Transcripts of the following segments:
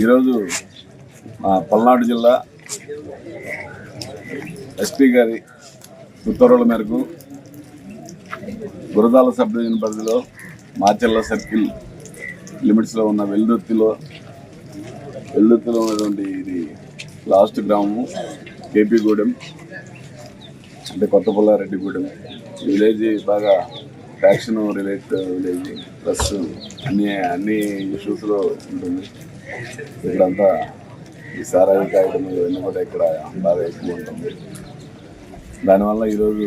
ఈరోజు మా పల్నాడు జిల్లా ఎస్పీ గారి ఉత్తర్వుల మేరకు గురదాల సబ్ డివిజన్ పరిధిలో మాచెల్ల సర్కిల్ లిమిట్స్లో ఉన్న వెల్దుర్తిలో వెల్దుర్తిలో ఉన్నటువంటి ఇది లాస్ట్ గ్రామము కేపీగూడెం అంటే కొత్త పుల్లారెడ్డిగూడెం విలేజ్ బాగా ఫ్యాక్షన్ రిలేట్ విలేజ్ ప్లస్ అన్ని అన్ని ఇష్యూస్లో ఉంటుంది. ఇక్కడంతా ఈ సారాయి కాగితం ఇవన్నీ కూడా ఇక్కడ బాగా ఎక్కువ ఉంటుంది. దానివల్ల ఈరోజు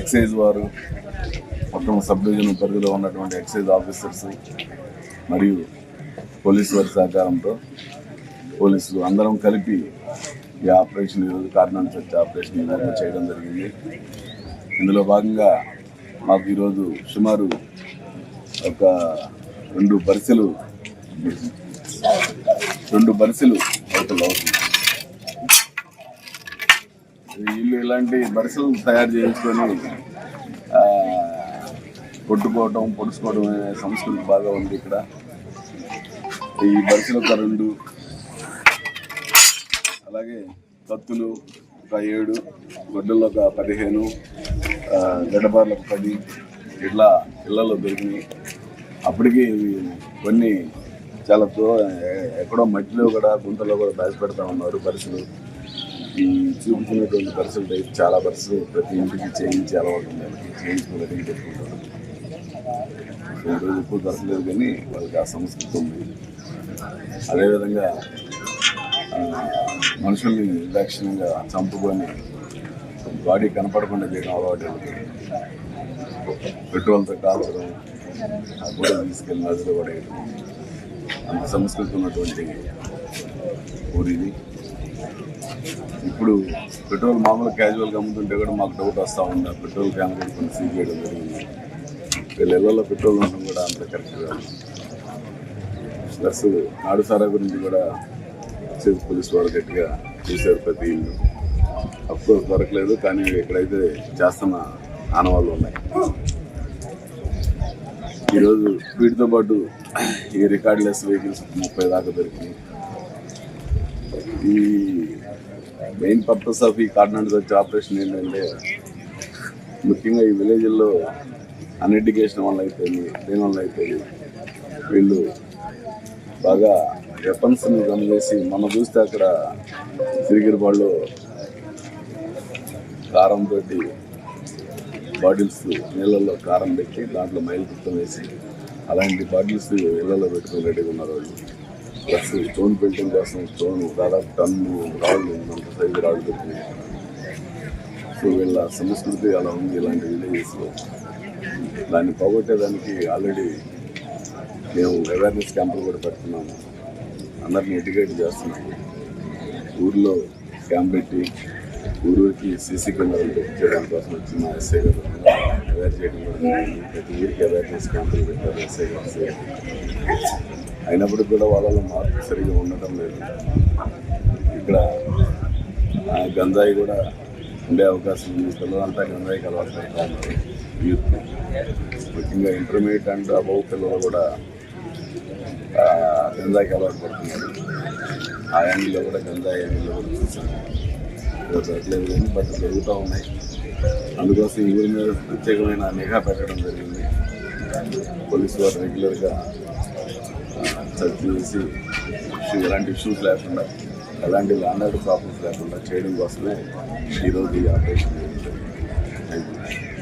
ఎక్సైజ్ వారు మొత్తం సబ్ డివిజన్ పరిధిలో ఉన్నటువంటి ఎక్సైజ్ ఆఫీసర్స్ మరియు పోలీసు వారి సహకారంతో పోలీసులు అందరం కలిపి ఈ ఆపరేషన్ ఈరోజు కారణం చర్చ ఆపరేషన్ ఈరోజు చేయడం జరిగింది. ఇందులో భాగంగా మాకు ఈరోజు సుమారు ఒక రెండు బరిసెలు రెండు బరిసెలు అవతల అవుతుంది వీళ్ళు ఇలాంటి బరిసెలు తయారు చేయించుకొని కొట్టుకోవటం పొడుచుకోవడం అనే సంస్కృతి బాగా ఉంది ఇక్కడ. ఈ బరిసెలు ఒక రెండు అలాగే కత్తులు ఒక ఏడు గొడ్డలు ఒక పదిహేను ఆ, గడ్డబార్లు ఒక పది ఇట్లా ఇళ్ళలో దొరికినాయి. అప్పటికి ఇవి కొన్ని చాలా దూరం ఎక్కడో మట్టిలో కూడా గుంతలో కూడా దాచిపెడతా ఉన్నారు పరిస్థితులు. ఈ చూపుతున్నటువంటి పరిస్థితులు టైప్ చాలా పరిస్థితులు ప్రతి ఇంటికి చేయించి అలవాటు ఉంది. చేయించుకుని రెడీ పెట్టుకుంటారు ఈరోజు ఎక్కువ దొరకలేదు కానీ వాళ్ళకి ఆ సంస్కృతి ఉంది. అదేవిధంగా మనుషుల్ని నిర్దాక్షిణ్యంగా చంపుకొని బాడీ కనపడకుండా చేయడం అలవాటు పెట్రోల్తో కాల్చడం ఆ కూడా తీసుకెళ్ళి నదిలో పడేయడం. సంస్కృతి ఉన్నటువంటి ఊరిది ఇప్పుడు పెట్రోల్ మామూలు క్యాజువల్గా అమ్ముతుంటే కూడా మాకు డౌట్ వస్తూ ఉంది. ఆ పెట్రోల్ క్యాన్ కొన్ని సీజ్ చేయడం జరిగింది. వీళ్ళెళ్ళలో పెట్రోల్ ఉండడం కూడా అంత కరెక్ట్గా కాదు. ప్లస్ నాడుసారా గురించి కూడా ఎక్సైజ్ పోలీస్ వారు గట్టిగా చూశారు ప్రతి ఇల్లు. అఫ్కోర్స్ దొరకలేదు కానీ ఇక్కడైతే చేస్తున్న ఆనవాళ్ళు ఉన్నాయి. ఈరోజు వీటితో పాటు ఈ రికార్డ్లెస్ వెహికల్స్ ముప్పై దాకా దొరికినాయి. ఈ మెయిన్ పర్పస్ ఆఫ్ ఈ కాకినాడ వచ్చే ఆపరేషన్ ఏంటంటే ముఖ్యంగా ఈ విలేజ్లో అన్ఎడ్యుకేషన్ వల్ల అయిపోయింది దేని వల్ల అయిపోయింది? వీళ్ళు బాగా వెపన్స్ని గమ్ చేసి మనం చూస్తే అక్కడ సిరిగిరిపాళ్ళు కారంతో బాటిల్స్ నీళ్ళల్లో కారం పెట్టి దాంట్లో మైల్ కుట్టం వేసి అలాంటి బాటిల్స్ ఇళ్ళలో పెట్టుకుని రెడీగా ఉన్నారు వాళ్ళు. ప్లస్ స్టోన్ పెయింటింగ్ కోసం స్టోన్ దాదాపు టన్ను రాళ్ళు అంత సైజు రాళ్ళు పెట్టి సో వీళ్ళ సంస్కృతి అలా ఉంది ఇలాంటి విలేజెస్లో దాన్ని పోగొట్టేదానికి ఆల్రెడీ మేము అవేర్నెస్ క్యాంపులు కూడా పెడుతున్నాము. అందరిని ఎడ్యుకేట్ చేస్తున్నాము. ఊర్లో క్యాంప్ పెట్టి ఊరికి సీసీ కెమెరాలు చేయడం కోసం వచ్చి మా ఎస్ఐ గారు అవేర్ చేయడం ప్రతి ఊరికి అవేర్నెస్ క్యాంపులు పెట్టారు ఎస్ఐ గారు అయినప్పటికీ కూడా వాళ్ళలో మార్పు సరిగా ఉండటం లేదు. ఇక్కడ గంజాయి కూడా ఉండే అవకాశం ఉంది. పిల్లలంతా గంజాయికి అలవాటు పడుతూ ఉన్నారు యూత్ ముఖ్యంగా ఇంటర్మీడియట్ అండ్ అబౌ పిల్లలు కూడా గంజాయికి అలవాటు పడుతున్నారు ఆ యాంగిల్లో కూడా గంజాయి యాంగిల్లో కూడా చూసాను ఇక్కడ కానీ బట్ జరుగుతూ ఉన్నాయి అందుకోసం ఈ ఊరి మీద ప్రత్యేకమైన నిఘా పెట్టడం జరిగింది. పోలీసు వారు రెగ్యులర్గా సెర్చ్ చేసి ఎలాంటి ఇష్యూస్ లేకుండా ఎలాంటి ల్యాండ్ ప్రాబ్లమ్స్ లేకుండా చేయడం కోసమే ఈరోజు ఈ ఆపరేషన్ థ్యాంక్ యూ